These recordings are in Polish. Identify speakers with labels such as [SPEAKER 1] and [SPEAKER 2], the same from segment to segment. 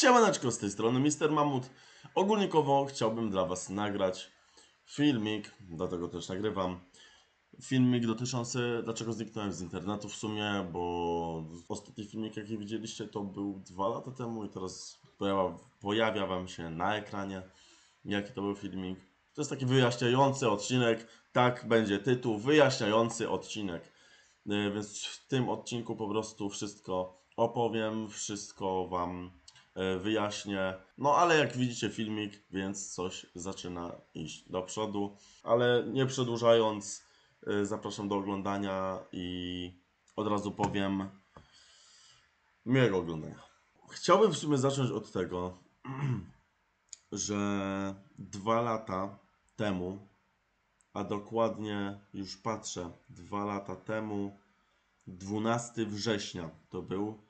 [SPEAKER 1] Siemaneczko z tej strony Mister Mamut. Ogólnikowo chciałbym dla Was nagrać filmik, dlatego też nagrywam. Filmik dotyczący dlaczego zniknąłem z internetu w sumie, bo ostatni filmik jaki widzieliście to był dwa lata temu i teraz pojawia, pojawia Wam się na ekranie jaki to był filmik. To jest taki wyjaśniający odcinek, tak będzie tytuł, wyjaśniający odcinek. E, Więc w tym odcinku po prostu wszystko opowiem, wszystko Wam wyjaśnię. No ale jak widzicie filmik, więc coś zaczyna iść do przodu. Ale nie przedłużając, e, zapraszam do oglądania i od razu powiem miłego oglądania. Chciałbym w sumie zacząć od tego, że dwa lata temu, a dokładnie już patrzę, dwa lata temu, 12 września to był e,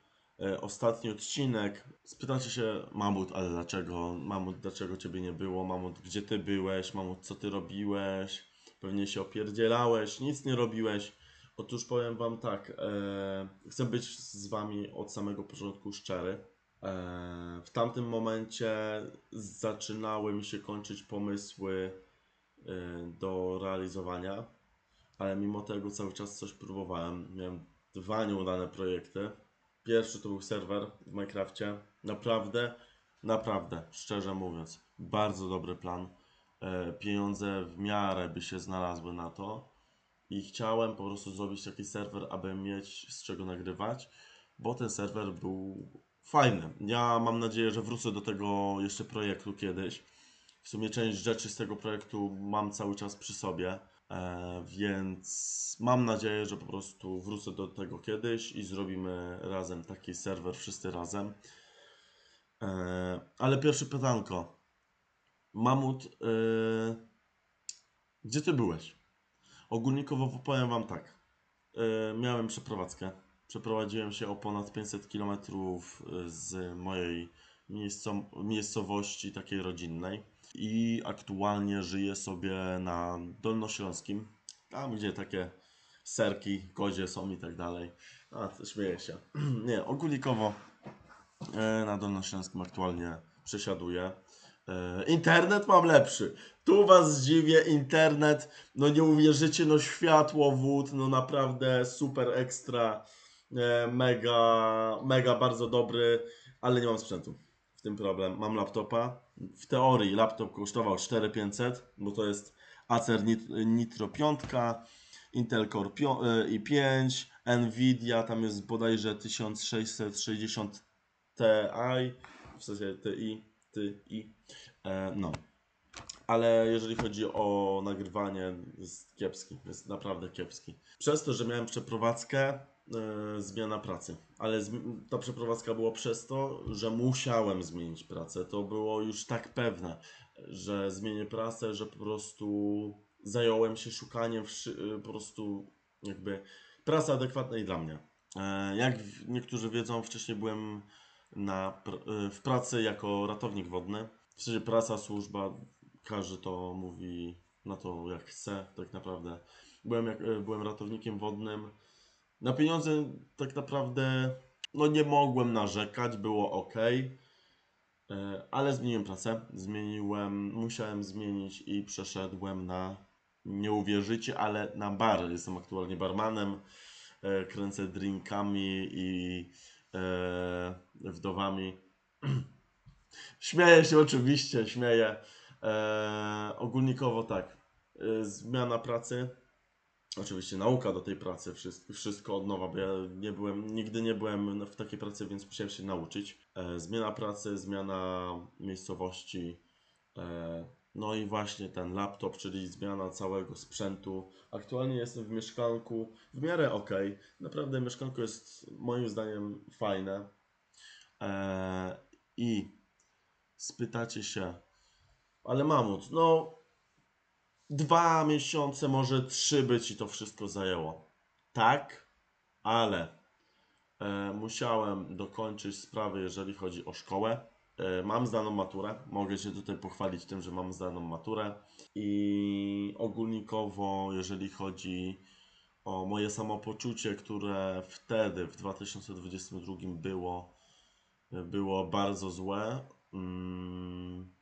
[SPEAKER 1] ostatni odcinek. Spytacie się, Mamut, ale dlaczego? Mamut, dlaczego ciebie nie było? Mamut, gdzie ty byłeś? Mamut, co ty robiłeś? Pewnie się opierdzielałeś, nic nie robiłeś. Otóż powiem wam tak, e, chcę być z wami od samego początku szczery. E, w tamtym momencie zaczynały mi się kończyć pomysły e, do realizowania, ale mimo tego cały czas coś próbowałem. Miałem dwa nieudane projekty. Pierwszy to był serwer w Minecrafcie. Naprawdę, naprawdę, szczerze mówiąc, bardzo dobry plan. E, Pieniądze w miarę by się znalazły na to. I chciałem po prostu zrobić taki serwer, aby mieć z czego nagrywać, bo ten serwer był fajny. Ja mam nadzieję, że wrócę do tego jeszcze projektu kiedyś. W sumie część rzeczy z tego projektu mam cały czas przy sobie, więc mam nadzieję, że po prostu wrócę do tego kiedyś i zrobimy razem taki serwer wszyscy razem. E, ale pierwsze pytanko. Mamut, e, gdzie ty byłeś? Ogólnikowo powiem wam tak. E, miałem przeprowadzkę. Przeprowadziłem się o ponad 500 km z mojej miejsco- miejscowości takiej rodzinnej i aktualnie żyję sobie na Dolnośląskim, tam gdzie takie serki, kozie są i tak dalej. A, śmieję się. Nie, ogólnikowo e, na Dolnośląskim aktualnie przesiaduję. E, Internet mam lepszy. Tu was zdziwię, internet, no nie uwierzycie, no światło, wód, no naprawdę super ekstra, e, mega, mega bardzo dobry, ale nie mam sprzętu. W tym problem. Mam laptopa. W teorii laptop kosztował 4500, bo to jest Acer Nit- Nitro 5, Intel Core pio- e, i5, Nvidia, tam jest bodajże 1660 Ti, w sensie TI, TI, e, no. Ale jeżeli chodzi o nagrywanie, jest kiepski, jest naprawdę kiepski. Przez to, że miałem przeprowadzkę, zmiana pracy, ale ta przeprowadzka była przez to, że musiałem zmienić pracę. To było już tak pewne, że zmienię pracę, że po prostu zająłem się szukaniem e, po prostu jakby pracy adekwatnej dla mnie. E, Jak niektórzy wiedzą, wcześniej byłem na, e, w pracy jako ratownik wodny. W sensie praca, służba, każdy to mówi na to jak chce, tak naprawdę. Byłem, jak, e, byłem ratownikiem wodnym. Na pieniądze tak naprawdę no nie mogłem narzekać, było ok. Ale zmieniłem pracę, zmieniłem, musiałem zmienić i przeszedłem na, nie uwierzycie, ale na bar. Jestem aktualnie barmanem, e, kręcę drinkami i e, wdowami. Śmieję się oczywiście, śmieję. E, ogólnikowo tak. E, zmiana pracy. Oczywiście nauka do tej pracy, wszystko, od nowa, bo ja nie byłem, nigdy nie byłem w takiej pracy, więc musiałem się nauczyć. E, zmiana pracy, zmiana miejscowości. E, no i właśnie ten laptop, czyli zmiana całego sprzętu. Aktualnie jestem w mieszkanku, w miarę ok. Naprawdę mieszkanko jest moim zdaniem fajne. E, I spytacie się, ale mamut, no dwa miesiące, może trzy by ci to wszystko zajęło. Tak, ale e, musiałem dokończyć sprawy, jeżeli chodzi o szkołę. E, mam zdaną maturę, mogę się tutaj pochwalić tym, że mam zdaną maturę i ogólnikowo, jeżeli chodzi o moje samopoczucie, które wtedy, w 2022 było było bardzo złe mm,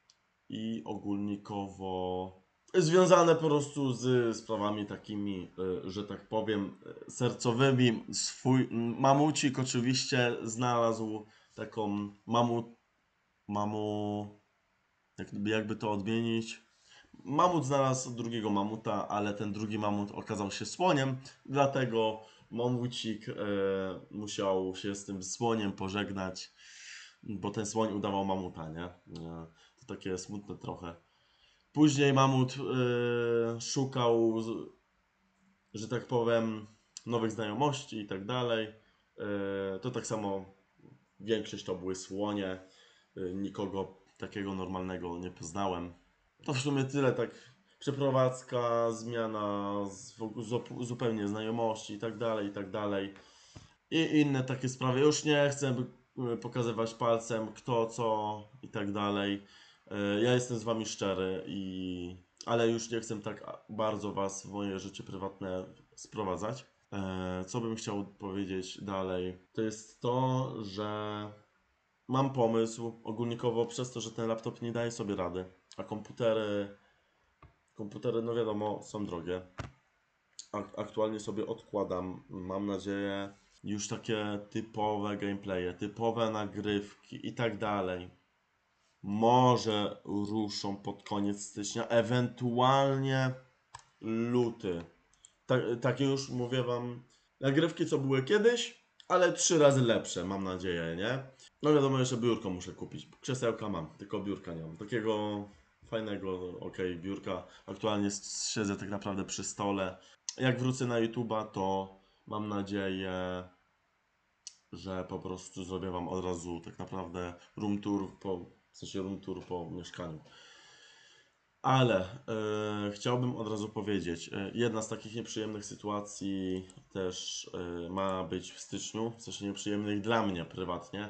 [SPEAKER 1] i ogólnikowo związane po prostu z sprawami takimi, y, że tak powiem, sercowymi. Swój mamucik oczywiście znalazł taką mamu, mamu, jakby, jakby to odmienić. Mamut znalazł drugiego mamuta, ale ten drugi mamut okazał się słoniem, dlatego mamucik e, musiał się z tym słoniem pożegnać, bo ten słoń udawał mamuta, nie? E, to takie smutne trochę. Później mamut e, szukał, z- że tak powiem, nowych znajomości i tak dalej. E, to tak samo większość to były słonie. E, nikogo takiego normalnego nie poznałem. To w sumie tyle, tak przeprowadzka, zmiana z, zup- zupełnie znajomości i tak dalej, i tak dalej. I inne takie sprawy. Już nie chcę y, pokazywać palcem kto, co i tak dalej. Y, Ja jestem z wami szczery i... Ale już nie chcę tak bardzo was w moje życie prywatne sprowadzać. E, Co bym chciał powiedzieć dalej? To jest to, że mam pomysł ogólnikowo przez to, że ten laptop nie daje sobie rady, a komputery, komputery no wiadomo, są drogie. Ak- aktualnie sobie odkładam, mam nadzieję, już takie typowe gameplaye, typowe nagrywki i tak dalej. Może ruszą pod koniec stycznia, ewentualnie luty. Tak, takie już mówię wam, nagrywki co były kiedyś, ale trzy razy lepsze, mam nadzieję, nie? No wiadomo, jeszcze biurko muszę kupić. Krzesełka mam, tylko biurka nie mam. Takiego fajnego, okej, biurka. Aktualnie siedzę tak naprawdę przy stole. Jak wrócę na YouTube'a, to mam nadzieję, że po prostu zrobię Wam od razu tak naprawdę room tour po, w sensie room tour po mieszkaniu. Ale e, chciałbym od razu powiedzieć, e, jedna z takich nieprzyjemnych sytuacji też e, ma być w styczniu, w sensie nieprzyjemnych dla mnie prywatnie,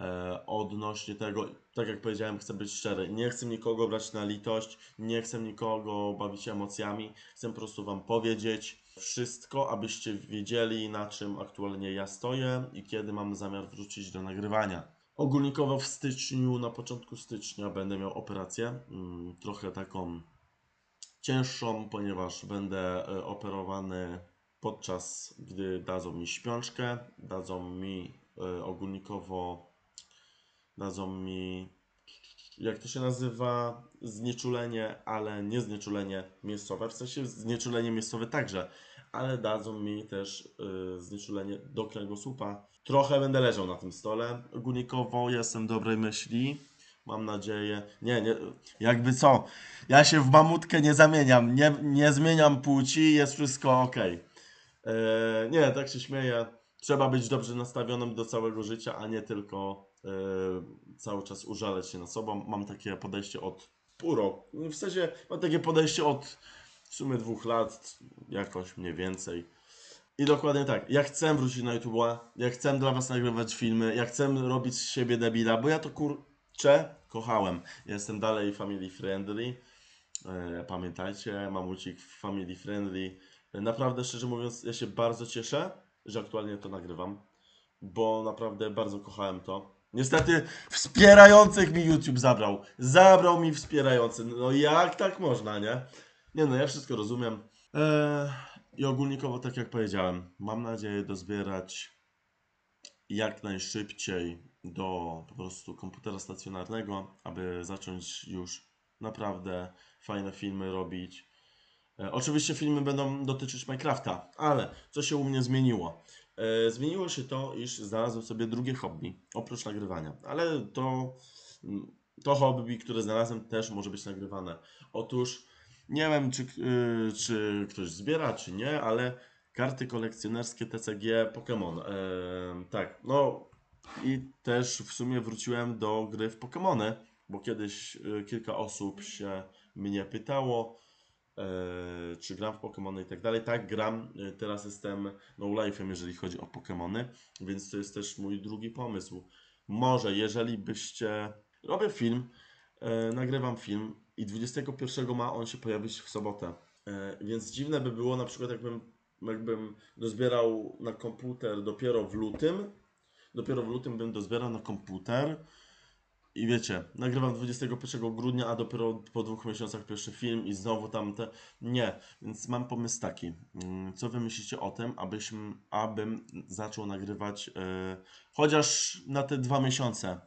[SPEAKER 1] e, odnośnie tego, tak jak powiedziałem, chcę być szczery, nie chcę nikogo brać na litość, nie chcę nikogo bawić emocjami, chcę po prostu Wam powiedzieć wszystko, abyście wiedzieli na czym aktualnie ja stoję i kiedy mam zamiar wrócić do nagrywania. Ogólnikowo w styczniu, na początku stycznia będę miał operację, mm, trochę taką cięższą, ponieważ będę e, operowany podczas gdy dadzą mi śpiączkę, dadzą mi e, ogólnikowo, dadzą mi, jak to się nazywa, znieczulenie, ale nie znieczulenie miejscowe, w sensie znieczulenie miejscowe także, ale dadzą mi też e, znieczulenie do kręgosłupa. Trochę będę leżał na tym stole. Ogólnikowo jestem dobrej myśli. Mam nadzieję. Nie, nie. Jakby co? Ja się w mamutkę nie zamieniam. Nie, nie zmieniam płci, jest wszystko ok. nie, tak się śmieję. Trzeba być dobrze nastawionym do całego życia, a nie tylko e, cały czas użalać się na sobą. Mam takie podejście od pół roku. W sensie mam takie podejście od w sumie dwóch lat, jakoś mniej więcej. I dokładnie tak. Ja chcę wrócić na YouTube'a, ja chcę dla Was nagrywać filmy, ja chcę robić z siebie debila, bo ja to kurczę kochałem. Jestem dalej family friendly. E, pamiętajcie, mamucik family friendly. E, Naprawdę, szczerze mówiąc, ja się bardzo cieszę, że aktualnie to nagrywam, bo naprawdę bardzo kochałem to. Niestety wspierających mi YouTube zabrał. Zabrał mi wspierający. No jak tak można, nie? Nie no, ja wszystko rozumiem. Eee, I ogólnikowo, tak jak powiedziałem, mam nadzieję dozbierać jak najszybciej do po prostu komputera stacjonarnego, aby zacząć już naprawdę fajne filmy robić. E, oczywiście filmy będą dotyczyć Minecrafta, ale co się u mnie zmieniło? E, zmieniło się to, iż znalazłem sobie drugie hobby, oprócz nagrywania, ale to, mm, to hobby, które znalazłem, też może być nagrywane. Otóż nie wiem, czy, y, czy ktoś zbiera, czy nie, ale karty kolekcjonerskie TCG Pokémon. E, tak, no i też w sumie wróciłem do gry w Pokémony, bo kiedyś y, kilka osób się mnie pytało, e, czy gram w Pokémony i tak dalej. Tak, gram. E, Teraz jestem no life'em, jeżeli chodzi o Pokémony, więc to jest też mój drugi pomysł. Może, jeżeli byście... Robię film, e, nagrywam film i 21 ma on się pojawić w sobotę. E, więc dziwne by było na przykład jakbym, jakbym dozbierał na komputer dopiero w lutym, Dopiero w lutym bym dozbierał na komputer. I wiecie, nagrywam 21 grudnia, a dopiero po dwóch miesiącach pierwszy film i znowu tamte. Nie, więc mam pomysł taki. Mm, Co wy myślicie o tym, abyśmy, abym zaczął nagrywać e, chociaż na te dwa miesiące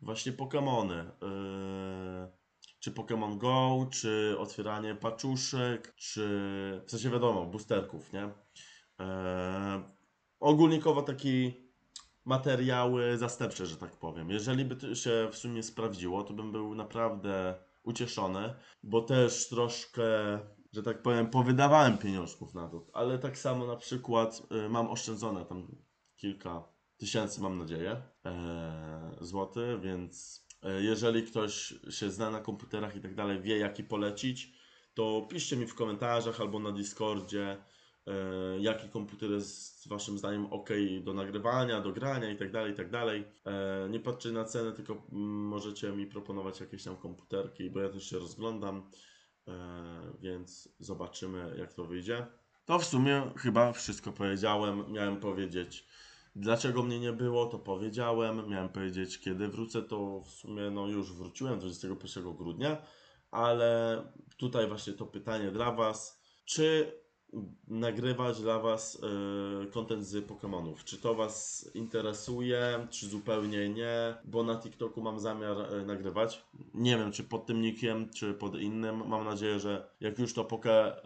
[SPEAKER 1] właśnie Pokémony. e, czy Pokémon Go, czy otwieranie paczuszek, czy w sensie wiadomo, boosterków, nie? E, ogólnikowo taki materiały zastępcze, że tak powiem. Jeżeli by to się w sumie sprawdziło, to bym był naprawdę ucieszony, bo też troszkę, że tak powiem, powydawałem pieniążków na to. Ale tak samo na przykład y, mam oszczędzone tam kilka tysięcy, mam nadzieję, e, złotych, więc jeżeli ktoś się zna na komputerach i tak dalej, wie jaki polecić, to piszcie mi w komentarzach albo na Discordzie, e, jaki komputer jest waszym zdaniem ok do nagrywania, do grania i tak dalej, i tak. E, nie patrzcie na cenę, tylko możecie mi proponować jakieś tam komputerki, bo ja też się rozglądam, e, więc zobaczymy jak to wyjdzie. To w sumie chyba wszystko powiedziałem. Miałem powiedzieć, dlaczego mnie nie było, to powiedziałem. Miałem powiedzieć, kiedy wrócę, to w sumie no już wróciłem 21 grudnia, ale tutaj właśnie to pytanie dla Was. Czy nagrywać dla Was y, content z Pokémonów? Czy to Was interesuje, czy zupełnie nie? Bo na TikToku mam zamiar y, nagrywać. Nie wiem, czy pod tym nickiem, czy pod innym. Mam nadzieję, że jak już to poke,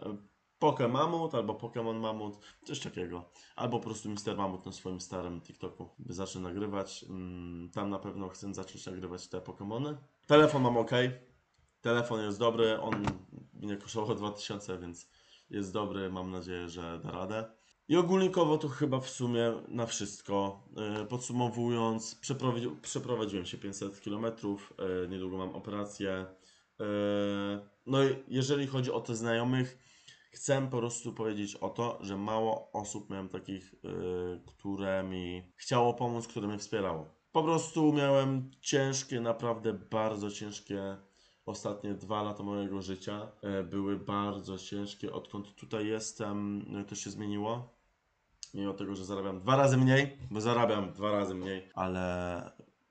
[SPEAKER 1] Poke Mamut albo Pokémon Mamut, coś takiego. Albo po prostu Mister Mamut na swoim starym TikToku by zacznę nagrywać. Mm, Tam na pewno chcę zacząć nagrywać te Pokémony. Telefon mam ok. Telefon jest dobry, on mnie kosztował 2000, więc jest dobry. Mam nadzieję, że da radę. I ogólnikowo to chyba w sumie na wszystko. Yy, Podsumowując, przeprowadzi, przeprowadziłem się 500 km, yy, niedługo mam operację. Yy, No i jeżeli chodzi o te znajomych, chcę po prostu powiedzieć o to, że mało osób miałem takich, yy, które mi chciało pomóc, które mnie wspierało. Po prostu miałem ciężkie, naprawdę bardzo ciężkie ostatnie dwa lata mojego życia. e, Były bardzo ciężkie. Odkąd tutaj jestem, no, to się zmieniło. Mimo tego, że zarabiam dwa razy mniej, bo zarabiam dwa razy mniej, ale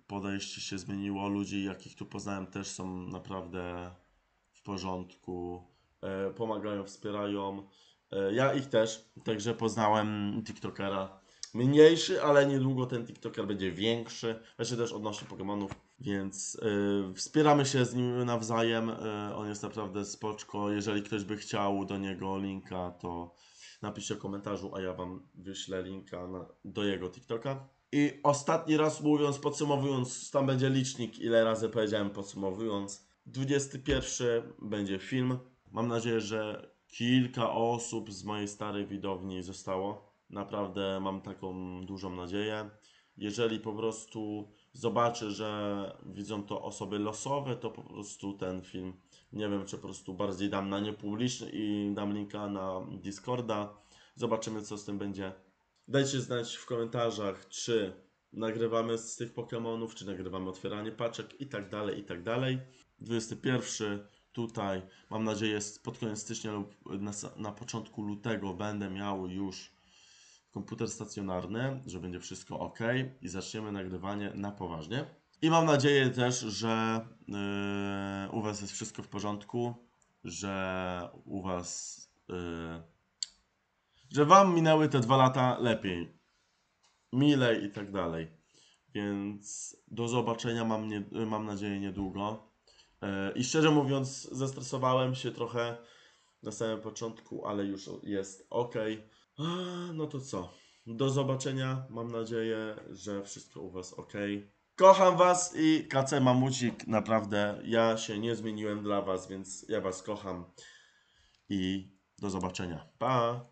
[SPEAKER 1] podejście się zmieniło. Ludzi, jakich tu poznałem, też są naprawdę w porządku. E, pomagają, wspierają. E, ja ich też, także poznałem TikTokera. Mniejszy, ale niedługo ten TikToker będzie większy. Właśnie też odnośnie Pokémonów, więc e, wspieramy się z nim nawzajem. E, on jest naprawdę spoczko. Jeżeli ktoś by chciał do niego linka, to napiszcie w komentarzu, a ja Wam wyślę linka na, do jego TikToka. I ostatni raz mówiąc, podsumowując, tam będzie licznik, ile razy powiedziałem podsumowując. 21 będzie film. Mam nadzieję, że kilka osób z mojej starej widowni zostało. Naprawdę mam taką dużą nadzieję. Jeżeli po prostu zobaczę, że widzą to osoby losowe, to po prostu ten film, nie wiem, czy po prostu bardziej dam na niepubliczny i dam linka na Discorda. Zobaczymy, co z tym będzie. Dajcie znać w komentarzach, czy nagrywamy z tych Pokémonów, czy nagrywamy otwieranie paczek i tak dalej, i tak dalej. 21 tutaj, mam nadzieję, pod koniec stycznia lub na, na początku lutego będę miał już komputer stacjonarny, że będzie wszystko ok i zaczniemy nagrywanie na poważnie. I mam nadzieję też, że yy, u Was jest wszystko w porządku, że u Was, yy, że Wam minęły te dwa lata lepiej, milej i tak dalej. Więc do zobaczenia mam, nie, mam nadzieję niedługo. Yy, I szczerze mówiąc, zestresowałem się trochę na samym początku, ale już jest ok. No to co? Do zobaczenia. Mam nadzieję, że wszystko u Was ok. Kocham Was i KC Mamucik. Naprawdę, ja się nie zmieniłem dla Was, więc ja Was kocham. I do zobaczenia. Pa!